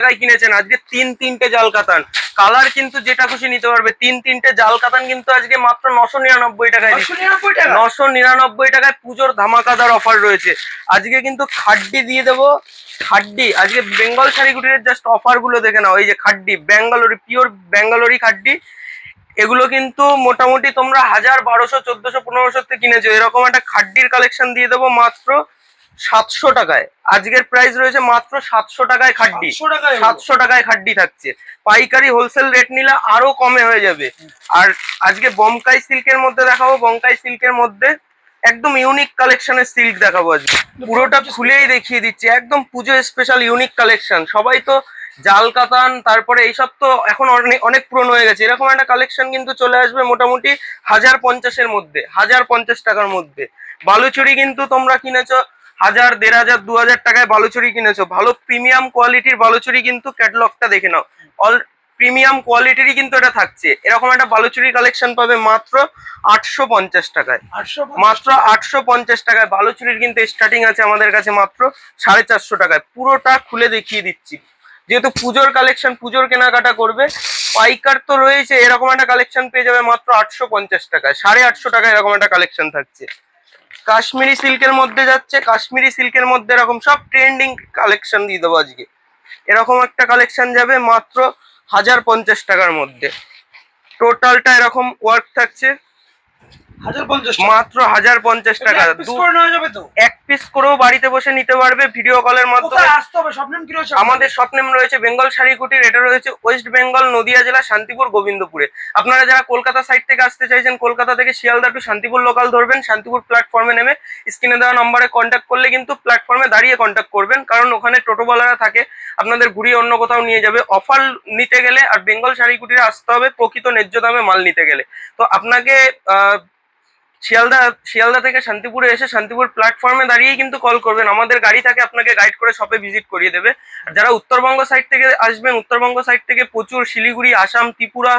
টাকায় কিনেছেন আজকে তিন তিনটে জাল কাতান। কালার কিন্তু যেটা খুশি নিতে পারবে তিন তিনটে জাল কাতান কিন্তু আজকে মাত্র নশো নিরানব্বই টাকায় নশো নিরানব্বই টাকায় পুজোর ধামাকাদার অফার রয়েছে। আজকে কিন্তু খাড্ডি দিয়ে দেবো। খাড্ডি আজকে বেঙ্গল শাড়ি কুটিরের জাস্ট অফারগুলো দেখে নাও। এই যে খাড্ডি বেঙ্গালোরি পিওর ব্যাঙ্গালোরি খাড্ডি। এগুলো কিন্তু মোটামুটি তোমরা হাজার বারোশো চোদ্দশো পনেরোশোতে কিনেছো। এরকম একটা খাড্ডির কালেকশন দিয়ে দেবো মাত্র সাতশো টাকায়। আজকের প্রাইস রয়েছে মাত্র সাতশো টাকায় খাড্ডি। সাতশো টাকায় খাড্ডি থাকছে। পাইকারি হোলসেল রেট নিলে আরও কমে হয়ে যাবে। আর আজকে বমকাই সিল্কের মধ্যে দেখাবো। বমকাই সিল্কের মধ্যে একদম ইউনিক কালেকশনের সিল্ক দেখাবো আজকে। পুরোটা খুলেই দেখিয়ে দিচ্ছি। একদম পুজো স্পেশাল ইউনিক কালেকশন সবাই তো জাল কাতান তারপরে এইসব তো এখন অনেক অনেক পুরনো হয়ে গেছে। এরকম একটা কালেকশন কিন্তু চলে আসবে মোটামুটি হাজার পঞ্চাশের মধ্যে হাজার পঞ্চাশ টাকার মধ্যে। বালুচুরি কিন্তু তোমরা কিনেছো হাজার দেড় হাজার দু হাজার টাকায় বালুচুরি কিনেছো। ভালো প্রিমিয়াম কোয়ালিটির বালুচুরি কিন্তু ক্যাটলগটা দেখে নাও। অল প্রিমিয়াম কোয়ালিটিরই কিন্তু এটা থাকছে। এরকম একটা বালুচুরি কালেকশন পাবে মাত্র আটশো পঞ্চাশ টাকায়। মাত্র আটশো পঞ্চাশ টাকায়। বালুচুরির কিন্তু স্টার্টিং আছে আমাদের কাছে মাত্র সাড়ে চারশো টাকায়। পুরোটা খুলে দেখিয়ে দিচ্ছি। যেহেতু পুজোর কালেকশন পুজোর কেনাকাটা করবে পাইকার তো রয়েছে এরকম একটা কালেকশন পেয়ে যাবে মাত্র আটশো পঞ্চাশ টাকায়। সাড়ে আটশো টাকায় এরকম একটা কালেকশন থাকছে। কাশ্মীরি সিল্কের মধ্যে যাচ্ছে, কাশ্মীরি সিল্কের মধ্যে এরকম সব ট্রেন্ডিং কালেকশন দিয়ে দেবো আজকে। এরকম একটা কালেকশন যাবে মাত্র হাজার পঞ্চাশ টাকার মধ্যে। টোটালটা এরকম ওয়ার্ক থাকছে। মাত্র হাজার পঞ্চাশ টাকা। এক পিস করেও বাড়িতে বসে নিতে পারবে ভিডিও কলের মাধ্যমে। আমাদের স্বপ্নেম রয়েছে বেঙ্গল শাড়ি কুটির এটা রয়েছে ওয়েস্ট বেঙ্গল নদিয়া জেলা শান্তিপুর গোবিন্দপুরে। আপনারা যারা কলকাতা সাইড থেকে আসতে চাইছেন কলকাতা থেকে শিয়ালদা টু শান্তিপুর লোকাল ধরবেন শান্তিপুর প্ল্যাটফর্মে নেমে স্ক্রিনে দেওয়া নম্বরে কন্ট্যাক্ট করলে কিন্তু প্ল্যাটফর্মে দাঁড়িয়ে কন্ট্যাক্ট করবেন কারণ ওখানে টোটোওয়ালারা থাকে আপনাদের ঘুরিয়ে অন্য কোথাও নিয়ে যাবে। অফার নিতে গেলে আর বেঙ্গল শাড়ি কুটিরে আসতে হবে প্রকৃত ন্যায্য দামে মাল নিতে গেলে। তো আপনাকে আহ, শিয়ালদা শিয়ালদা থেকে শান্তিপুরে এসে শান্তিপুর প্ল্যাটফর্মে দাঁড়িয়েই কিন্তু কল করবেন। আমাদের গাড়ি থাকে, আপনাকে গাইড করে শপে ভিজিট করিয়ে দেবে। যারা উত্তরবঙ্গ সাইড থেকে আসবেন, উত্তরবঙ্গ সাইড থেকে প্রচুর শিলিগুড়ি, আসাম, ত্রিপুরা,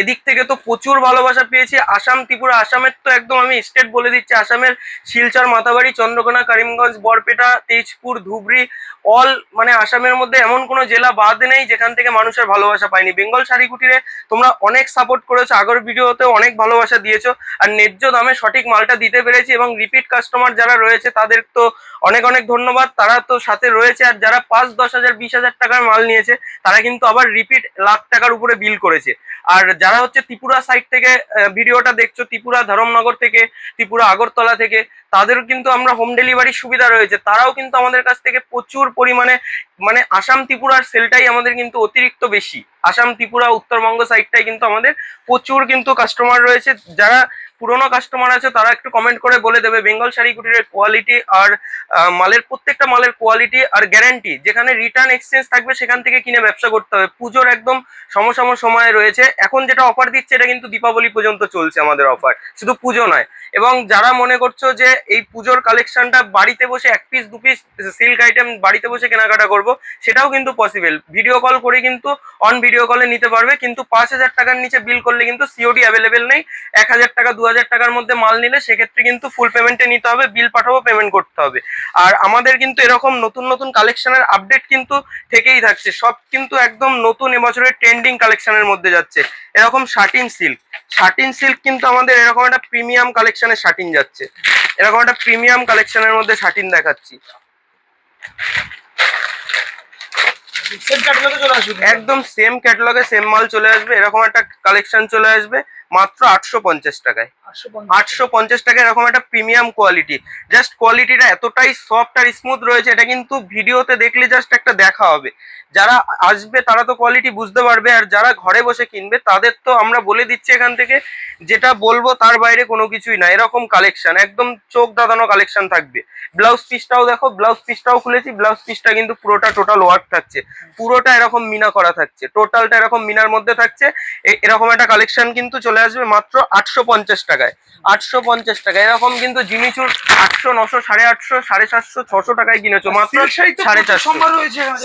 এদিক থেকে তো প্রচুর ভালোবাসা পেয়েছি। আসাম, ত্রিপুরা, আসামের তো একদম আমি স্টেট বলে দিচ্ছি। আসামের শিলচর মাতাবাড়ি চন্দ্রকোনা, করিমগঞ্জ, বরপেটা, তেজপুর, ধুবড়ি অল মানে আসামের মধ্যে এমন কোনো জেলা বাদ নেই যেখান থেকে মানুষের ভালোবাসা পায়নি। বেঙ্গল শাড়ি কুটিরে তোমরা অনেক সাপোর্ট করেছ, আগের ভিডিওতে অনেক ভালোবাসা দিয়েছ। আর ন্যায্য দামে সঠিক মালটা দিতে পেরেছি এবং রিপিট কাস্টমার যারা রয়েছে তাদের তো অনেক অনেক ধন্যবাদ। তারা তো সাথে রয়েছে আর যারা পাঁচ, দশ হাজার, বিশ হাজার টাকার মাল নিয়েছে, তারা কিন্তু আবার রিপিট লাখ টাকার উপরে বিল করেছে। আর যারা হচ্ছে ত্রিপুরা সাইড থেকে ভিডিওটা দেখছ, ত্রিপুরা, ধরমনগর থেকে, ত্রিপুরা, আগরতলা থেকে তাদের কিন্তু আমরা হোম ডেলিভারির সুবিধা রয়েছে। তারাও কিন্তু আমাদের কাছ থেকে প্রচুর পরিমাণে মানে আসাম ত্রিপুরার সেলটাই আমাদের কিন্তু অতিরিক্ত বেশি। আসাম, ত্রিপুরা, উত্তরবঙ্গ সাইডটাই কিন্তু আমাদের প্রচুর কিন্তু কাস্টমার রয়েছে। যারা পুরনো কাস্টমার আছে, তারা একটু কমেন্ট করে বলে দেবে। বেঙ্গল শাড়ি কুটিরের কোয়ালিটি আর মালের প্রত্যেকটা মালের কোয়ালিটি আর গ্যারান্টি যেখানে রিটার্ন এক্সচেঞ্জ থাকবে, সেখান থেকে কিনে ব্যবসা করতে হবে। পুজোর একদম সমসম সময় রয়েছে। এখন যেটা অফার দিচ্ছে, এটা কিন্তু দীপাবলি পর্যন্ত চলছে আমাদের অফার শুধু পুজো নয়। এবং যারা মনে করছ যে এই পুজোর কালেকশনটা বাড়িতে বসে এক পিস দু পিস সিল্ক আইটেম বাড়িতে বসে কেনাকাটা করব, সেটাও কিন্তু পসিবল ভিডিও কল করে কিন্তু অন ভিডিও কলে নিতে পারবে। কিন্তু পাঁচ হাজার টাকার নিচে বিল করলে কিন্তু সিওডি অ্যাভেলেবেল নেই। এক হাজার টাকা, দু হাজার টাকার মধ্যে মাল নিলে সেক্ষেত্রে কিন্তু ফুল পেমেন্টে নিতে হবে বিল পাঠাবো পেমেন্ট করতে হবে। আর আমাদের কিন্তু এরকম নতুন নতুন কালেকশনের আপডেট কিন্তু থেকেই থাকছে। সব কিন্তু একদম নতুন এবছরের ট্রেন্ডিং কালেকশনের মধ্যে যাচ্ছে। এরকম শার্টিন সিল্ক শার্টিন সিল্ক কিন্তু আমাদের এরকম একটা প্রিমিয়াম কালেকশনের শার্টিন যাচ্ছে। এরকম একটা প্রিমিয়াম কালেকশনের মধ্যে শার্টিন দেখাচ্ছি। একদম সেম ক্যাটালগে সেম মাল চলে আসবে। এরকম একটা কালেকশন চলে আসবে। মাত্র আটশো পঞ্চাশ টাকায়। আটশো পঞ্চাশ টাকা। এরকম একটা প্রিমিয়াম কোয়ালিটি জাস্ট কোয়ালিটিটা এতটাই সফট আর স্মুথ রয়েছে এটা কিন্তু ভিডিওতে দেখলে জাস্ট একটা দেখা হবে। যারা আসবে তারা তো কোয়ালিটি বুঝতে পারবে আর যারা ঘরে বসে কিনবে তাদের তো আমরা বলে দিচ্ছি এখান থেকে যেটা বলব তার বাইরে কোনো কিছুই না। এরকম কালেকশন একদম চোখ দাদানো কালেকশন থাকবে। ব্লাউজ পিসটাও দেখো ব্লাউজ পিসটাও খুলেছি ব্লাউজ পিসটা কিন্তু পুরোটা টোটাল ওয়ার্ক থাকছে। পুরোটা এরকম মিনা করা থাকছে টোটালটা এরকম মিনার মধ্যে থাকছে। এরকম একটা কালেকশন কিন্তু চলে আসবে মাত্র আটশো পঞ্চাশ টাকায়। আটশো পঞ্চাশ টাকা এরকম কিন্তু জিমিচুর আটশো নশো সাড়ে আটশো সাড়ে সাতশো ছশো টাকায় কিনেছো মাত্র সাড়ে চারশো।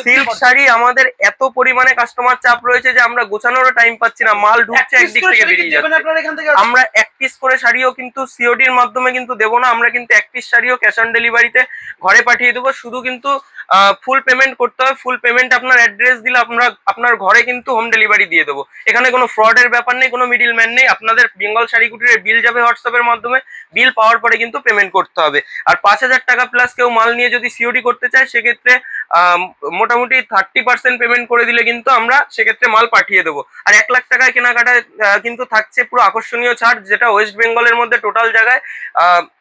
সিল্ক শাড়ি আমাদের এত পরিমাণে কাস্টমার চাপ রয়েছে যে আমরা গোছানোরও টাইম পাচ্ছি না মাল ঢুকছে একদিক থেকে বেরিয়ে যাচ্ছে। আমরা এক পিস করে শাড়িও কিন্তু সিওডির মাধ্যমে কিন্তু দেবো না আমরা কিন্তু এক পিস শাড়িও ক্যাশ অন ডেলিভারিতে ঘরে পাঠিয়ে দেবো শুধু কিন্তু ফুল পেমেন্ট করতে হবে। ফুল পেমেন্ট আপনার অ্যাড্রেস দিলে আমরা, আপনার ঘরে কিন্তু হোম ডেলিভারি দিয়ে দেবো। এখানে কোনো ফ্রডের ব্যাপার নেই, কোনো মিডিল ম্যান নেই। আপনাদের বেঙ্গল শাড়িকুটির বিল যাবে হোয়াটসঅ্যাপের মাধ্যমে। বিল পাওয়ার পরে কিন্তু পেমেন্ট করতে হবে। আর পাঁচ হাজার টাকা প্লাস কেউ মাল নিয়ে যদি সিওডি করতে চায়, সেক্ষেত্রে মোটামুটি থার্টি পার্সেন্ট পেমেন্ট করে দিলে কিন্তু আমরা সেক্ষেত্রে মাল পাঠিয়ে দেবো। আর এক লাখ টাকায় কেনাকাটায় কিন্তু থাকছে পুরো আকর্ষণীয় ছাড়, যেটা ওয়েস্ট বেঙ্গলের মধ্যে টোটাল জায়গায়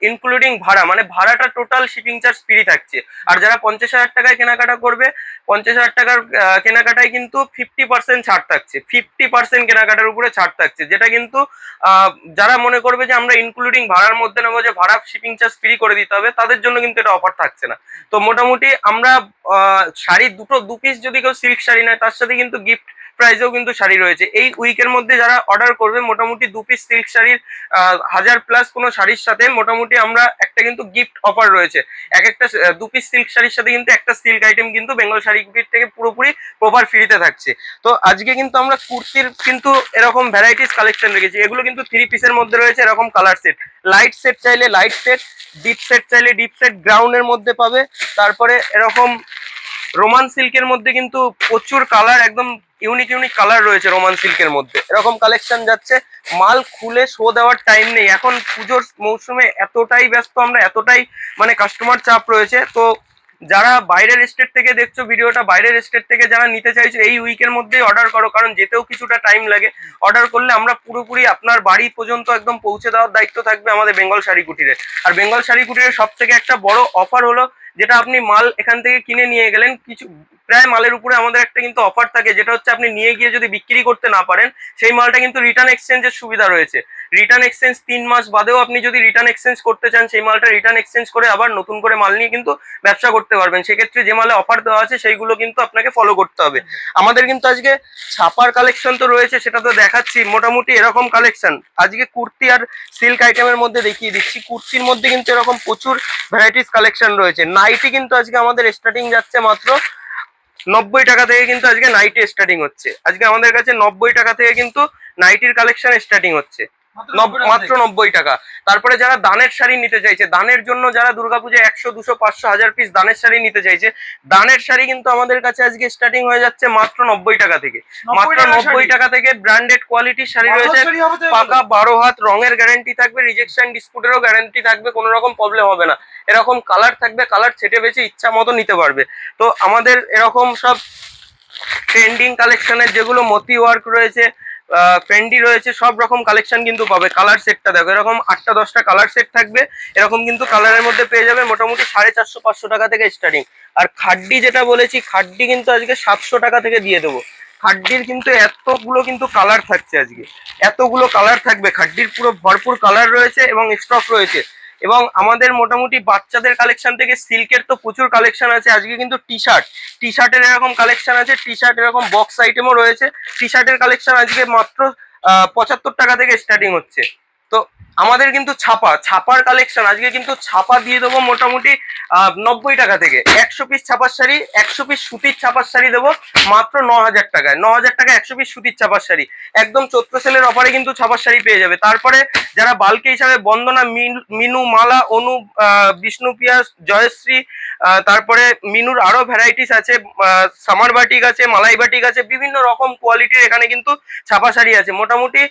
ইনক্লুডিং ভাড়া। মানে ভাড়াটা টোটাল শিপিং চার্জ ফ্রি থাকছে। আর যারা পঞ্চাশ হাজার টাকায় কেনাকাটা করবে, পঞ্চাশ হাজার টাকার কেনাকাটায় কিন্তু ফিফটি পার্সেন্ট ছাড় থাকছে। ফিফটি পার্সেন্ট কেনাকাটার উপরে ছাড় থাকছে, যেটা কিন্তু যারা মনে করবে যে আমরা ইনক্লুডিং ভাড়ার মধ্যে নেব যে ভাড়া শিপিং চার্জ ফ্রি করে দিতে হবে, তাদের জন্য কিন্তু এটা অফার থাকছে না। তো মোটামুটি আমরা শাড়ি দুটো দু পিস যদি কেউ সিল্ক শাড়ি নেয় তার সাথে কিন্তু গিফট প্রাইজেও কিন্তু শাড়ি রয়েছে। এই উইকের মধ্যে যারা অর্ডার করবে, মোটামুটি দু পিস সিল্ক শাড়ির হাজার প্লাস কোনো শাড়ির সাথে মোটামুটি আমরা একটা কিন্তু গিফট অফার রয়েছে। এক একটা দু পিস সিল্ক শাড়ির সাথে কিন্তু একটা সিল্ক আইটেম কিন্তু বেঙ্গল শাড়ি থেকে পুরোপুরি প্রপার ফ্রিতে থাকছে। তো আজকে কিন্তু আমরা কুর্তির কিন্তু এরকম ভ্যারাইটিস কালেকশন রেখেছি। এগুলো কিন্তু থ্রি পিসের মধ্যে রয়েছে এরকম কালার সেট লাইট সেট চাইলে লাইট সেট ডিপ সেট চাইলে ডিপ সেট গ্রাউন্ডের মধ্যে পাবে। তারপরে এরকম রোমান সিল্কের মধ্যে কিন্তু প্রচুর কালার একদম ইউনিক ইউনিক কালার রয়েছে রোমান সিল্কের মধ্যে। এরকম কালেকশন যাচ্ছে, মাল খুলে শো দেওয়ার টাইম নেই। এখন পুজোর মৌসুমে এতটাই ব্যস্ত, আমরা এতটাই মানে কাস্টমার চাপ রয়েছে। তো যারা বাইরের স্টেট থেকে দেখছ ভিডিওটা, বাইরের স্টেট থেকে যারা নিতে চাইছো, এই উইকের মধ্যেই অর্ডার করো, কারণ যেতেও কিছুটা টাইম লাগে। অর্ডার করলে আমরা পুরোপুরি আপনার বাড়ি পর্যন্ত একদম পৌঁছে দেওয়ার দায়িত্ব থাকবে আমাদের বেঙ্গল শাড়ি কুটিরে। আর বেঙ্গল শাড়ি কুটিরের সব থেকে একটা বড় অফার হলো যেটা আপনি মাল এখান থেকে কিনে নিয়ে গেলেন, কিছু প্রায় মালের উপরে আমাদের একটা কিন্তু অফার থাকে, যেটা হচ্ছে আপনি নিয়ে গিয়ে যদি বিক্রি করতে না পারেন, সেই মালটা কিন্তু রিটার্ন এক্সচেঞ্জের সুবিধা রয়েছে। রিটার্ন এক্সচেঞ্জ তিন মাস বাদেও আপনি যদি রিটার্ন এক্সচেঞ্জ করতে চান, সেই মালটা রিটার্ন এক্সচেঞ্জ করে আবার নতুন করে মাল নিয়ে কিন্তু ব্যবসা করতে পারবেন। সেক্ষেত্রে যে মালে অফার দেওয়া আছে, সেইগুলো কিন্তু আপনাকে ফলো করতে হবে। আমাদের কিন্তু আজকে ছাপার কালেকশন তো রয়েছে, সেটা তো দেখাচ্ছি। মোটামুটি এরকম কালেকশন আজকে কুর্তি আর সিল্ক আইটেমের মধ্যে দেখিয়ে দিচ্ছি। কুর্তির মধ্যে কিন্তু এরকম প্রচুর ভ্যারাইটিস কালেকশন রয়েছে। নাইটি কিন্তু আজকে আমাদের স্টার্টিং যাচ্ছে মাত্র নব্বই টাকা থেকে কিন্তু আজকে নাইটি স্টার্টিং হচ্ছে। আজকে আমাদের কাছে নব্বই টাকা থেকে কিন্তু নাইটির কালেকশন স্টার্টিং হচ্ছে। মাত্র নব্বই টাকা তারপরে যারা দানের শাড়ি নিতে চাইছে দানের জন্য যারা দুর্গাপূজায় একশো দুশো পাঁচশো হাজার পিস দানের শাড়ি নিতে চাইছে দানের শাড়ি কিন্তু আমাদের কাছে আজকে স্টার্টিং হয়ে যাচ্ছে মাত্র নব্বই টাকা থেকে। মাত্র নব্বই টাকা থেকে ব্র্যান্ডেড কোয়ালিটির শাড়ি রয়েছে। পাকা বারো হাত রঙের গ্যারান্টি থাকবে রিজেকশন ডিসপুটেরও গ্যারান্টি থাকবে কোনো রকম প্রবলেম হবে না। এরকম কালার থাকবে কালার ছেটে বেছে ইচ্ছা মতো নিতে পারবে। তো আমাদের এরকম সব ট্রেন্ডিং কালেকশনের যেগুলো মতি ওয়ার্ক রয়েছে ফেন্ডি রয়েছে, সব রকম কালেকশন কিন্তু পাবে। কালার সেটটা দেখো, এরকম আটটা, দশটা কালার সেট থাকবে। এরকম কিন্তু কালারের মধ্যে পেয়ে যাবে মোটামুটি সাড়ে চারশো, পাঁচশো টাকা থেকে স্টার্টিং আর খাড্ডি যেটা বলেছি, খাড্ডি কিন্তু আজকে সাতশো টাকা থেকে দিয়ে দেবো। খাড্ডির কিন্তু এতগুলো কিন্তু কালার থাকছে আজকে। এতগুলো কালার থাকবে। খাড্ডির পুরো ভরপুর কালার রয়েছে এবং স্টক রয়েছে। এবং আমাদের মোটামুটি বাচ্চাদের কালেকশন থেকে সিল্কের তো প্রচুর কালেকশন আছে। আজকে কিন্তু টি শার্ট টি শার্টের এরকম কালেকশন আছে টি শার্ট এরকম বক্স আইটেমও রয়েছে। টি শার্টের কালেকশন আজকে মাত্র পঁচাত্তর টাকা থেকে স্টার্টিং হচ্ছে। আমাদের কিন্তু ছাপা, ছাপার কালেকশন আজকে কিন্তু ছাপা দিয়ে দেবো মোটামুটি নব্বই টাকা থেকে। একশো পিস ছাপার শাড়ি, একশো পিস সুতির ছাপার শাড়ি দেবো মাত্র ন হাজার টাকায়। ন হাজার টাকা একশো পিস সুতির ছাপার শাড়ি। একদম চৈত্র সেলের অফারে কিন্তু ছাপার শাড়ি পেয়ে যাবে। তারপরে যারা বালকে হিসাবে বন্দনা, মিন- মালা, অনু বিষ্ণুপ্রিয়া জয়শ্রী তারপরে মিনুর আরও ভ্যারাইটিস আছে সামার বাটিক আছে, মালাই বাটিক আছে, বিভিন্ন রকম কোয়ালিটির এখানে কিন্তু ছাপা শাড়ি আছে। মোটামুটি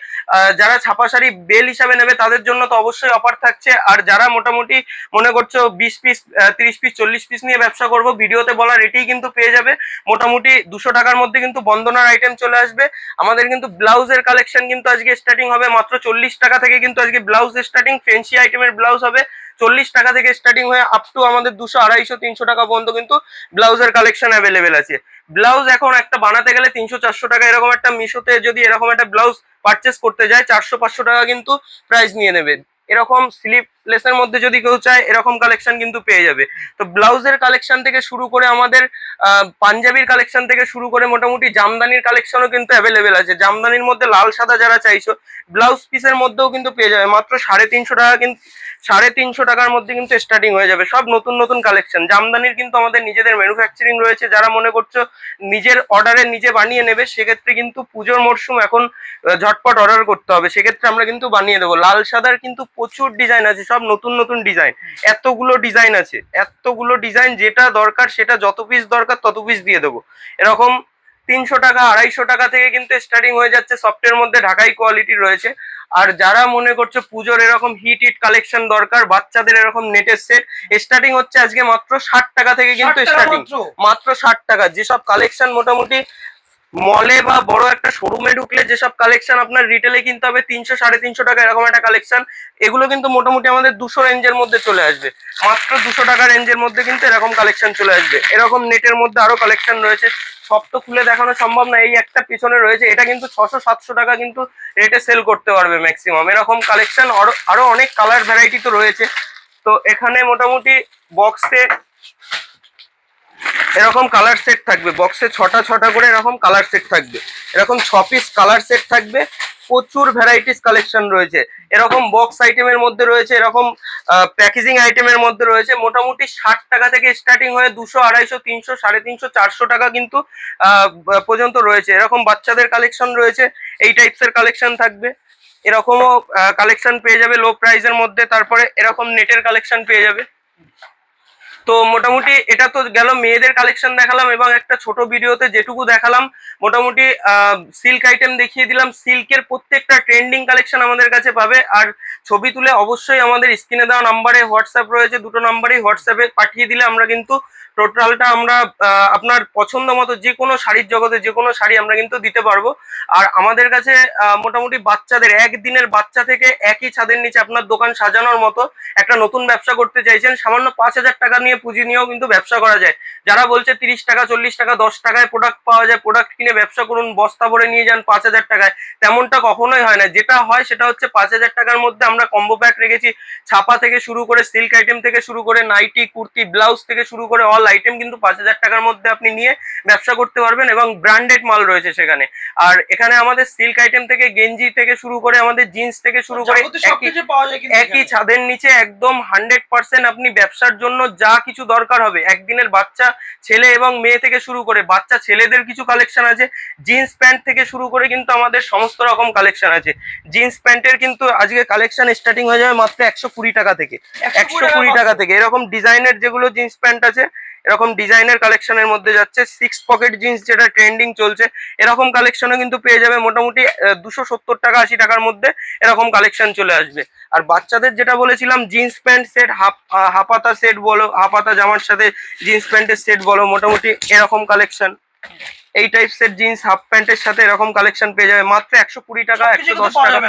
যারা ছাপা শাড়ি বেল হিসাবে নেবে তাদের জন্য তো অবশ্যই অফার থাকছে। আর যারা মোটামুটি মনে করছ বিশ পিস তিরিশ পিস চল্লিশ পিস নিয়ে ব্যবসা করব, ভিডিওতে বলা রেটেই কিন্তু পেয়ে যাবে। মোটামুটি দুশো টাকার মধ্যে কিন্তু বন্দনার আইটেম চলে আসবে। আমাদের কিন্তু ব্লাউজের কালেকশন কিন্তু আজকে স্টার্টিং হবে মাত্র চল্লিশ টাকা থেকে কিন্তু আজকে ব্লাউজ স্টার্টিং ফেন্সি আইটেমের ব্লাউজ হবে। চল্লিশ টাকা থেকে স্টার্টিং হয়ে আপ টু আমাদের দুশো আড়াইশো, তিনশো টাকা পর্যন্ত কিন্তু ব্লাউজের কালেকশন অ্যাভেলেবেল আছে। ব্লাউজ এখন একটা বানাতে গেলে তিনশো, চারশো টাকা, এরকম একটা মিশোতে যদি এরকম একটা ব্লাউজ পারচেস করতে যায়, চারশো, পাঁচশো টাকা কিন্তু প্রাইস নিয়ে নেবেন। এরকম স্লিপলেসের মধ্যে যদি কেউ চায়, এরকম কালেকশন কিন্তু পেয়ে যাবে। তো ব্লাউজের কালেকশন থেকে শুরু করে আমাদের পাঞ্জাবির কালেকশন থেকে শুরু করে মোটামুটি জামদানির কালেকশনও কিন্তু অ্যাভেলেবেল আছে। জামদানির মধ্যে লাল, সাদা যারা চাইছো ব্লাউজ পিসের মধ্যেও কিন্তু পেয়ে যাবে। মাত্র সাড়ে তিনশো টাকা কিন্তু সাড়ে তিনশো টাকার মধ্যে কিন্তু স্টার্টিং হয়ে যাবে। সব নতুন নতুন কালেকশন জামদানির কিন্তু আমাদের নিজেদের ম্যানুফ্যাকচারিং রয়েছে। যারা মনে করছ নিজের অর্ডারে নিজে বানিয়ে নেবে, সেক্ষেত্রে কিন্তু পুজোর মরশুম এখন ঝটপট অর্ডার করতে হবে। সেক্ষেত্রে আমরা কিন্তু বানিয়ে দেবো। লাল, সাদার কিন্তু প্রচুর ডিজাইন আছে। সব নতুন নতুন ডিজাইন। এতগুলো ডিজাইন আছে। এতগুলো ডিজাইন যেটা দরকার সেটা যত পিস দরকার তত পিস দিয়ে দেবো। এরকম তিনশো টাকা আড়াইশো টাকা থেকে কিন্তু স্টার্টিং হয়ে যাচ্ছে। সফটের মধ্যে ঢাকাই কোয়ালিটি রয়েছে। আর যারা মনে করছে পুজোর এরকম হিট হিট কালেকশন দরকার বাচ্চাদের এরকম নেটের সেট স্টার্টিং হচ্ছে আজকে মাত্র ষাট টাকা থেকে কিন্তু স্টার্টিং মাত্র। মাত্র ষাট টাকা। যেসব কালেকশন মোটামুটি মলে বা বড় একটা শোরুমে ঢুকলে যেসব কালেকশন আপনার রিটেলে কিনতে হবে, তিনশো, সাড়ে তিনশো টাকা এরকম একটা কালেকশন এগুলো কিন্তু মোটামুটি আমাদের দুশো রেঞ্জের মধ্যে চলে আসবে। মাত্র দুশো টাকা রেঞ্জের মধ্যে কিন্তু এরকম কালেকশন চলে আসবে। এরকম নেটের মধ্যে আরও কালেকশন রয়েছে। সব তো খুলে দেখানো সম্ভব না, এই একটা পিছনে রয়েছে, এটা কিন্তু ছশো, সাতশো টাকা কিন্তু রেটে সেল করতে পারবে ম্যাক্সিমাম এরকম কালেকশন আরও আরও অনেক কালার ভ্যারাইটি তো রয়েছে। তো এখানে মোটামুটি বক্সে এরকম কালার সেট থাকবে। বক্সে ছটা ছটা করে এরকম কালার সেট থাকবে। এরকম ছ পিস কালার সেট থাকবে। প্রচুর ভ্যারাইটিস কালেকশন রয়েছে। এরকম বক্স আইটেমের মধ্যে রয়েছে, এরকম প্যাকেজিং আইটেমের মধ্যে রয়েছে। মোটামুটি ষাট টাকা থেকে স্টার্টিং হয়ে দুশো, আড়াইশো, তিনশো, সাড়ে তিনশো, চারশো টাকা কিন্তু পর্যন্ত রয়েছে। এরকম বাচ্চাদের কালেকশন রয়েছে। এই টাইপসের কালেকশন থাকবে। এরকমও কালেকশন পেয়ে যাবে লো প্রাইসের মধ্যে। তারপরে এরকম নেটের কালেকশন পেয়ে যাবে। তো মোটামুটি এটা তো গেল মেয়েদের কালেকশন দেখালাম এবং একটা ছোট ভিডিওতে যেটুকু দেখালাম, মোটামুটি সিল্ক আইটেম দেখিয়ে দিলাম। সিল্কের প্রত্যেকটা ট্রেন্ডিং কালেকশন আমাদের কাছে পাবে। আর ছবি তুলে অবশ্যই আমাদের স্ক্রিনে দেওয়া নাম্বারে হোয়াটসঅ্যাপ রয়েছে। দুটো নাম্বারেই হোয়াটসঅ্যাপে পাঠিয়ে দিলে আমরা কিন্তু টোটালটা আমরা আপনার পছন্দ মতো যে কোনো শাড়ির জগতে যে কোনো শাড়ি আমরা কিন্তু দিতে পারব। আর আমাদের কাছে মোটামুটি বাচ্চাদের, একদিনের বাচ্চা থেকে একই ছাদের নিচে আপনার দোকান সাজানোর মতো একটা নতুন ব্যবসা করতে চাইছেন, সামান্য পাঁচ হাজার টাকা নিয়ে পুঁজি নিয়েও কিন্তু ব্যবসা করা যায়। যারা বলছে তিরিশ টাকা, চল্লিশ টাকা, দশ টাকায় প্রোডাক্ট পাওয়া যায় প্রোডাক্ট কিনে ব্যবসা করুন, বস্তা ভরে নিয়ে যান পাঁচ হাজার টাকায়, তেমনটা কখনোই হয় না। যেটা হয় সেটা হচ্ছে পাঁচ হাজার টাকার মধ্যে আমরা কম্বো প্যাক রেখেছি, ছাপা থেকে শুরু করে সিল্ক আইটেম থেকে শুরু করে নাইটি কুর্তি ব্লাউজ থেকে শুরু করে অল আইটেম কিন্তু পাঁচ হাজার টাকার মধ্যে আপনি নিয়ে ব্যবসা করতে পারবেন এবং ব্র্যান্ডেড মাল রয়েছে সেখানে। আর এখানে আমাদের সিল্ক আইটেম থেকে গেঞ্জি থেকে শুরু করে আমাদের জিন্স থেকে শুরু করে একই। ছাদের নিচে একদম হান্ড্রেড পার্সেন্ট আপনি ব্যবসার জন্য যা কিছু দরকার হবে একদিনের বাচ্চা ছেলে এবং মেয়ে থেকে শুরু করে বাচ্চা ছেলেদের কিছু কালেকশন আছে। জিন্স প্যান্ট থেকে শুরু করে কিন্তু আমাদের সমস্ত রকম কালেকশন আছে। জিন্স প্যান্টের কিন্তু আজকে কালেকশন স্টার্টিং হয়ে যাবে মাত্র একশো কুড়ি টাকা থেকে। একশো কুড়ি টাকা থেকে। এরকম ডিজাইনের যেগুলো জিন্স প্যান্ট আছে এরকম ডিজাইনের কালেকশনের মধ্যে যাচ্ছে সিক্স পকেট জিন্স যেটা ট্রেন্ডিং চলছে, এরকম কালেকশনও কিন্তু পেয়ে যাবে মোটামুটি দুশো সত্তর টাকা, আশি টাকার মধ্যে এরকম কালেকশন চলে আসবে। আর বাচ্চাদের যেটা বলেছিলাম জিন্স প্যান্ট সেট হাফ হাফাতা সেট বলো হাফাতা জামার সাথে জিন্স প্যান্টের সেট বলো, মোটামুটি এরকম কালেকশন এই টাইপসের জিন্স হাফ প্যান্টের সাথে এরকম কালেকশন পেয়ে যাবে। মাত্র একশো কুড়ি টাকা একশো দশ টাকা।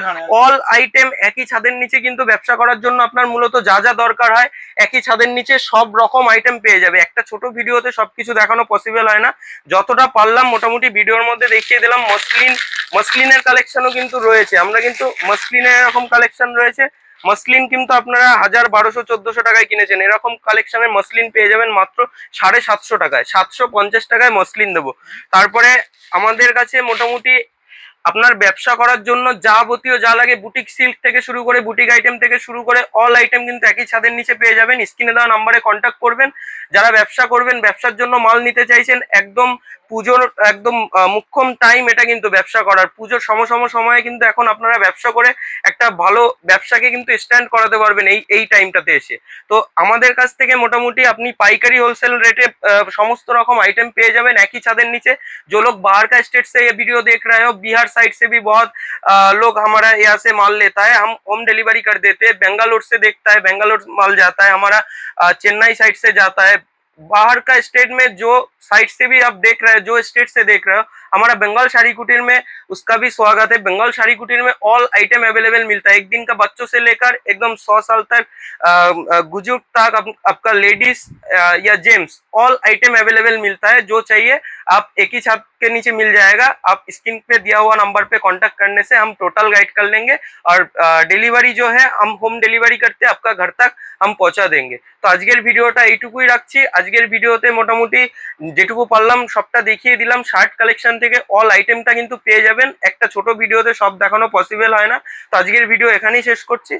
অল আইটেম একই ছাদের নিচে কিন্তু ব্যবসা করার জন্য আপনার মূলত যা যা দরকার হয় একই ছাদের নিচে সব রকম আইটেম পেয়ে যাবে। একটা ছোট ভিডিওতে সবকিছু দেখানো পসিবল হয় না। যতটা পারলাম মোটামুটি ভিডিওর মধ্যে দেখিয়ে দিলাম। মসলিন মসলিনের কালেকশনও কিন্তু রয়েছে। আমরা কিন্তু মসলিনের এরকম কালেকশন রয়েছে। মসলিন কিন্তু আপনারা হাজার বারোশো, চোদ্দশো টাকায় কিনেছেন। এরকম কালেকশনের মসলিন পেয়ে যাবেন মাত্র সাড়ে সাতশো টাকায়, সাতশো পঞ্চাশ টাকায় মসলিন দেবো। তারপরে আমাদের কাছে মোটামুটি আপনার ব্যবসা করার জন্য যাবতীয় যা লাগে বুটিক সিল্ক থেকে শুরু করে বুটিক আইটেম থেকে শুরু করে অল আইটেম কিন্তু একই ছাদের নিচে পেয়ে যাবেন। স্ক্রিনে দেওয়া নাম্বারে কন্ট্যাক্ট করবেন। যারা ব্যবসা করবেন, ব্যবসার জন্য মাল নিতে চাইছেন, একদম পুজোর, একদম মুখ্যম টাইম এটা কিন্তু ব্যবসা করার। পুজোর সমসম সময়ে কিন্তু এখন আপনারা ব্যবসা করে একটা ভালো ব্যবসাকে কিন্তু স্ট্যান্ড করাতে পারবেন এই এই টাইমটাতে এসে। তো আমাদের কাছ থেকে মোটামুটি আপনি পাইকারি হোলসেল রেটে সমস্ত রকম আইটেম পেয়ে যাবেন। একই ছাদের নিচে। যে লোক বাহার কা স্টেট সে ভিডিও দেখ রা বিহার साइड से भी बहुत आ, लोग हमारा यहाँ से माल लेता है। हम होम डिलीवरी कर देते हैं। बेंगालोर से देखता है। बेंगालोर माल जाता है। हमारा चेन्नई साइड से जाता है। बाहर का स्टेट में जो साइड से भी आप देख रहे हो जो स्टेट से देख रहे हो हमारा बंगाल शाड़ी कुटीर में उसका भी स्वागत है बंगाल शाड़ी कुटीर में ऑल आइटम अवेलेबल मिलता है एक दिन का बच्चों से लेकर एकदम सौ साल तक बुजुर्ग तक आप, आपका लेडीज या जेंट्स ऑल आइटम अवेलेबल मिलता है जो चाहिए आप एक ही छत के नीचे मिल जाएगा आप स्क्रीन पे दिया हुआ नंबर पे कांटेक्ट करने से हम टोटल गाइड कर लेंगे और डिलीवरी जो है हम होम डिलीवरी करते हैं आपका घर तक हम पहुंचा देंगे তো আজকের ভিডিওটা এইটুকুই রাখছি আজকের ভিডিওতে মোটামুটি যেটুকু পারলাম সবটা দেখিয়ে দিলাম শার্ট কালেকশন থেকে অল আইটেমটা কিন্তু পেয়ে যাবেন। একটা ছোট ভিডিওতে সব দেখানো পসিবল হয় না। তো আজকের ভিডিও এখানেই শেষ করছি।